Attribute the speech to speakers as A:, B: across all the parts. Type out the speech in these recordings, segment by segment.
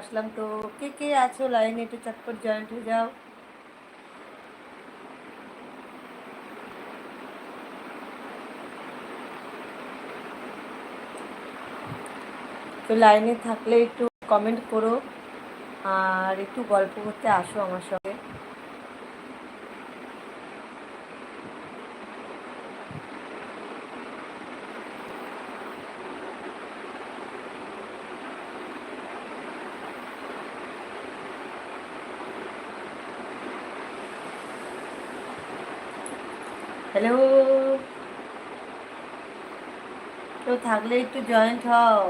A: আসলাম। তো কে কে আছো? লাইনে একটু চটপট জয়েন্ট হয়ে যাও। তো লাইনে থাকলে একটু কমেন্ট করো আর একটু গল্প করতে আসো আমার সঙ্গে। হ্যালো? থাকলে একটু জয়েন্ট হও।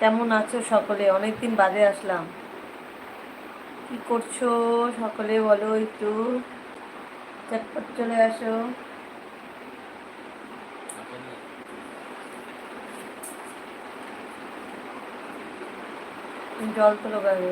A: কেমন আছো সকলে? অনেকদিন বাদে আসলাম। কি করছ সকলে বলো একটু? চটপট চলে আসো। জল তো লাগাবে।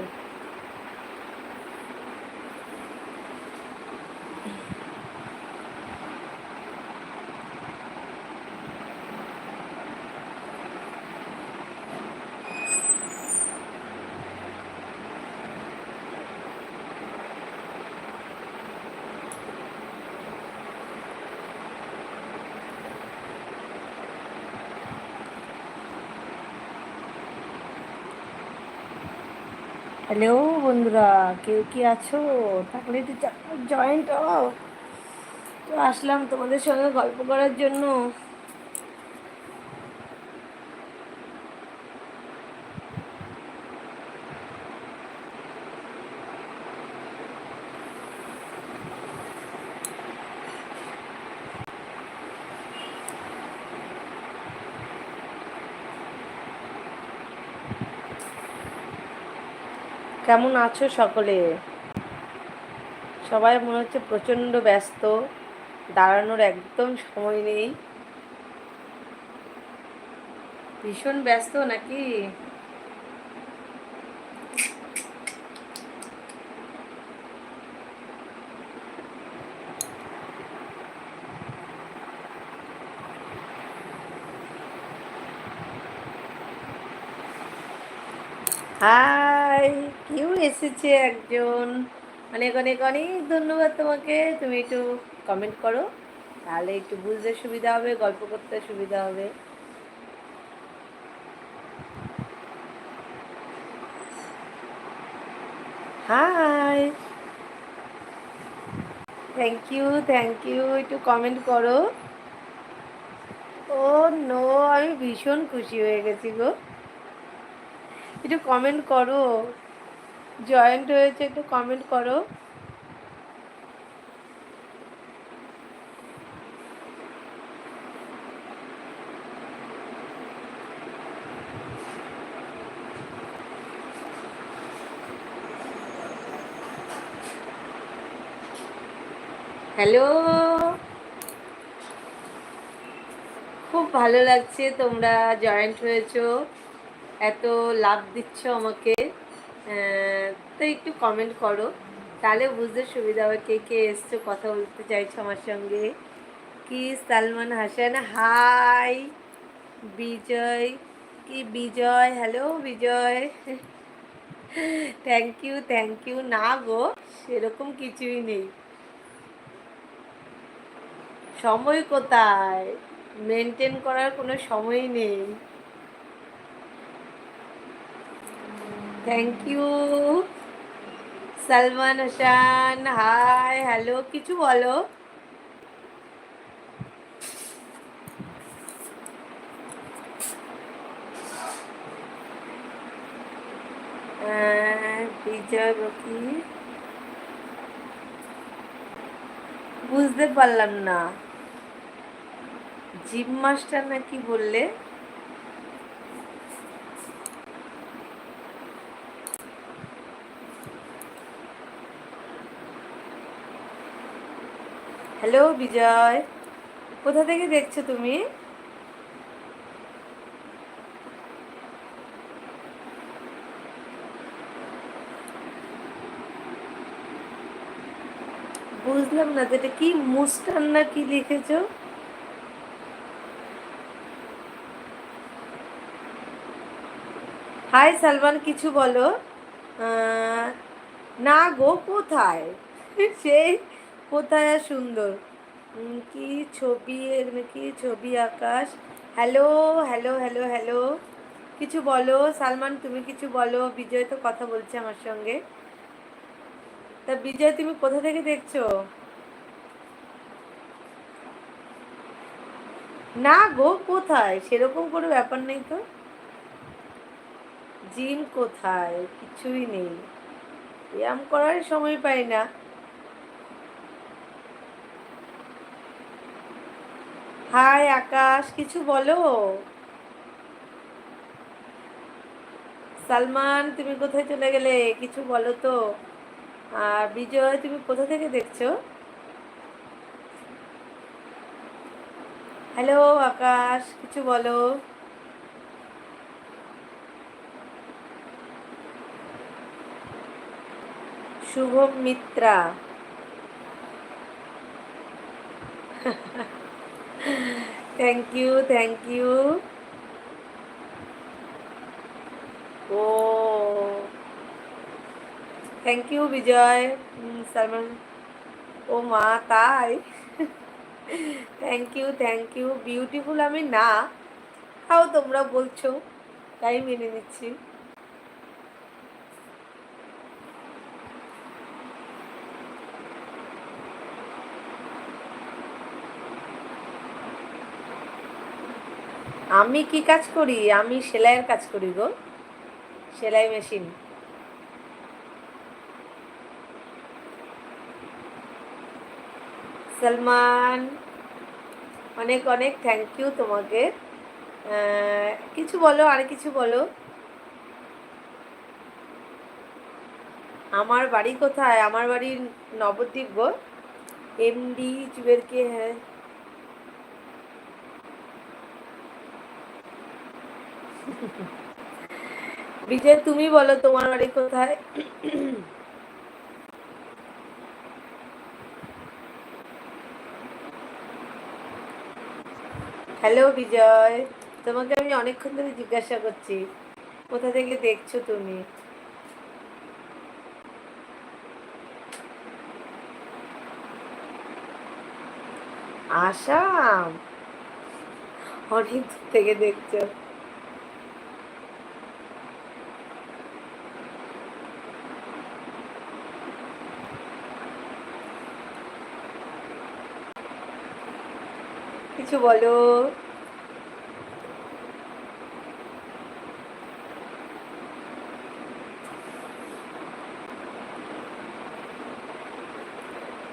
A: হ্যালো বন্ধুরা, কেউ কি আছো? থাকলে একটু জয়েন্ট হও। তো আসলাম তোমাদের সঙ্গে গল্প করার জন্য। কেমন আছো সকলে? সবাই মনে হচ্ছে প্রচণ্ড ব্যস্ত, দাঁড়ানোর একদম সময় নেই। ভীষণ ব্যস্ত নাকি? হাই, কেউ এসেছে একজন। অনেক অনেক অনেক ধন্যবাদ তোমাকে। তুমি একটু কমেন্ট করো, তাহলে একটু বুঝতে সুবিধা হবে, গল্প করতে সুবিধা হবে। Hi. Thank you thank you একটু কমেন্ট করো। ও নো আমি ভীষণ খুশি হয়ে গেছি গো। একটু কমেন্ট করো। জয়েন্ট হয়েছে, একটু কমেন্ট করো। হ্যালো খুব ভালো লাগছে তোমরা জয়েন্ট হয়েছো। এত লাভ দিচ্ছ আমাকে তো একটু কমেন্ট করো। তাহলে বুঝতে সুবিধা হবে কে কে এসছো, কথা বলতে চাইছো আমার সঙ্গে। কি সালমান হাসান? হাই বিজয়। কি Bijay? Hello Bijay. Thank you thank you না গো, সেরকম কিছুই নেই। সময় কোথায়? মেনটেন করার কোনো সময় নেই। Thank you Salman Hasan hi hello কিছু বলো? বিজয় বকি বুঝতে পারলাম না। জিম মাস্টার নাকি বললে? হ্যালো বিজয়, কোথা থেকে দেখছ তুমি? বুঝলাম না যেটা কি মুস্টান না কি লিখেছো? হাই সালমান, কিছু বলো। না গো, কোথায়? সেই কোথায় আর সুন্দর? কি ছবি কি ছবি Akash? Hello hello hello hello কিছু বলো, সালমান, তুমি কিছু বলো। বিজয় তো কথা বলছে আমার সঙ্গে। তা বিজয়, তুমি কোথা থেকে দেখছ? না গো, কোথায়? সেরকম কোনো ব্যাপার নেই তো। জিম কোথায়? কিছুই নেই। ব্যায়াম করার সময় পাই না। হাই আকাশ, কিছু বলো। সালমান, তুমি কোথায় চলে গেলে? কিছু বলো তো। আর বিজয়, তুমি কোথা থেকে দেখছ? হ্যালো আকাশ, কিছু বলো। Shubham Mitra. Thank you thank you O. Thank you বিজয় সালমান ও মা তাই? Thank you thank you beautiful আমি না তাও তোমরা বলছো তাই মেনে নিচ্ছি। আমি কি কাজ করি? আমি সেলাইয়ের কাজ করি গো। সেলাই মেশিন। সলমান, অনেক অনেক থ্যাংক ইউ তোমাকে। কিছু বলো, আর কিছু বলো। আমার বাড়ি কোথায়? আমার বাড়ি নবদ্বীপ গো। এমডি জুয়েলকে হ্যাঁ। বিজয়, তুমি বলো তোমার বাড়ি কোথায়? হ্যালো বিজয়। তোমাকে আমি অনেকক্ষণ ধরে জিজ্ঞাসা করছি, কোথা থেকে দেখছ তুমি? আসাম? অনেক দূর থেকে দেখছ। কিছু বলো।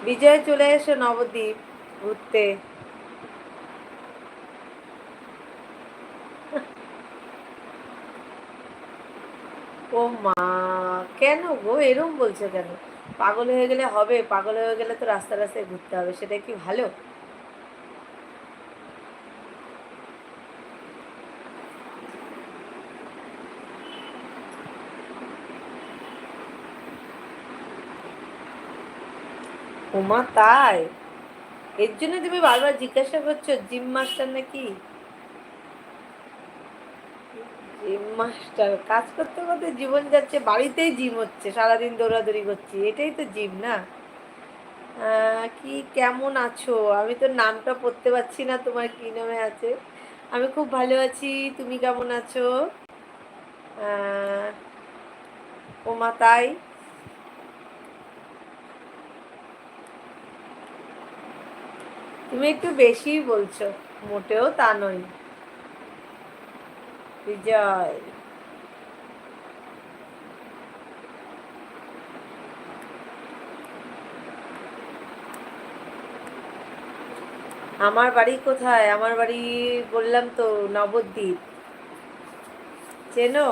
A: বিজয় চলে এসো নবদ্বীপ ঘুরতে। ও মা, কেন গো? এরম বলছো কেন? পাগল হয়ে গেলে হবে, পাগল হয়ে গেলে তো রাস্তা রাস্তায় ঘুরতে হবে, সেটা কি ভালো? ওমা, তাই? এর জন্য তুমি বারবার জিজ্ঞাসা করছ জিম মাস্টার নাকি? জিম মাস্টার কাজ করতে করতে জীবন যাচ্ছে, বাড়িতেই জিম হচ্ছে, সারাদিন দৌড়াদৌড়ি করছি, এটাই তো জিম না? কি কেমন আছো? আমি তো নামটা পড়তে পারছি না তোমার কি নামে আছে। আমি খুব ভালো আছি, তুমি কেমন আছো? ওমা, তাই? তুমি একটু বেশিই বলছো, মোটেও তা নয় বিজয়। আমার বাড়ি কোথায়? আমার বাড়ি বললাম তো, নবদ্বীপ। চেনো?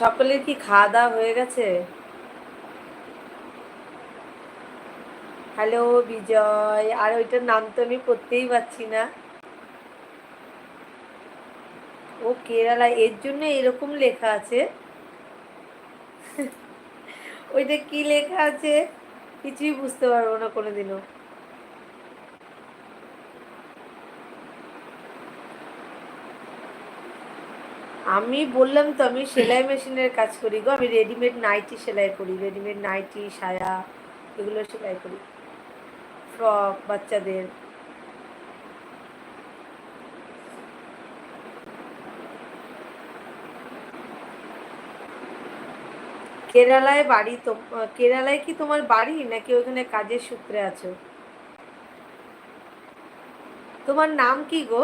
A: সকলের কি খাওয়া দাওয়া হয়ে গেছে? হ্যালো বিজয়। আর ওইটার নাম তো আমি পড়তেই পারছি না। ও কেরালা, এর জন্য এরকম লেখা আছে? ওইটা কি লেখা আছে? কিছুই বুঝতে পারব না কোনোদিনও। আমি বললাম তো, আমি সেলাই মেশিনের কাজ করি গো। আমি রেডিমেড নাইটি সেলাই করি রেডিমেড নাইটি সায়া, এগুলো সেলাই করি। ফ্রক বাচ্চাদের। কেরালায় বাড়ি তো, কেরালায় কি তোমার বাড়ি নাকি ওখানে কাজের সূত্রে আছো? তোমার নাম কি গো?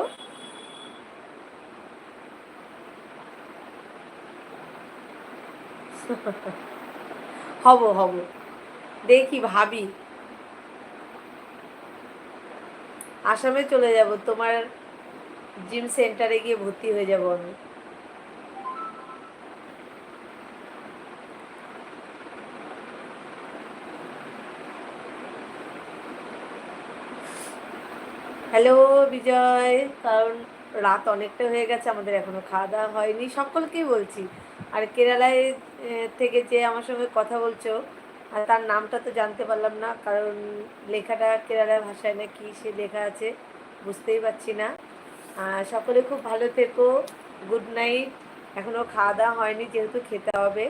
A: হব হব। দেখি, ভাবি। আসামে চলে যাব, তোমার জিম সেন্টারে গিয়ে ভর্তি হয়ে যাব আমি। হ্যালো বিজয়। কারণ রাত অনেকটা হয়ে গেছে, আমাদের এখনও খাওয়া দাওয়া হয়নি। সকলকেই বলছি আর কেরালায় থেকে যে আমার সঙ্গে কথা বলছো, আর তার নামটা তো জানতে পারলাম না, কারণ লেখাটা কেরালার ভাষায় না কি সে লেখা আছে, বুঝতেই পারছি না। সকলে খুব ভালো থেকো, গুড নাইট। এখনও খাওয়া দাওয়া হয়নি, যেহেতু খেতে হবে,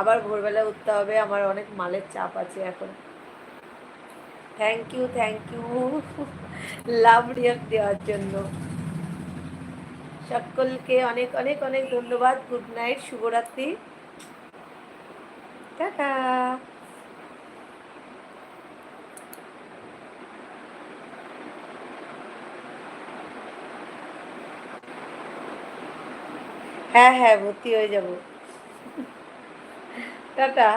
A: আবার ভোরবেলা উঠতে হবে, আমার অনেক মালের চাপ আছে এখন। Thank you thank you love react দেওয়ার জন্য। সকলকে অনেক অনেক অনেক ধন্যবাদ। গুড নাইট, শুভরাত্রি। টাটা। হ্যাঁ হ্যাঁ ভর্তি হয়ে যাব। টাটা।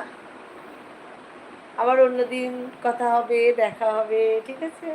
A: আবার অন্যদিন কথা হবে, দেখা হবে, ঠিক আছে?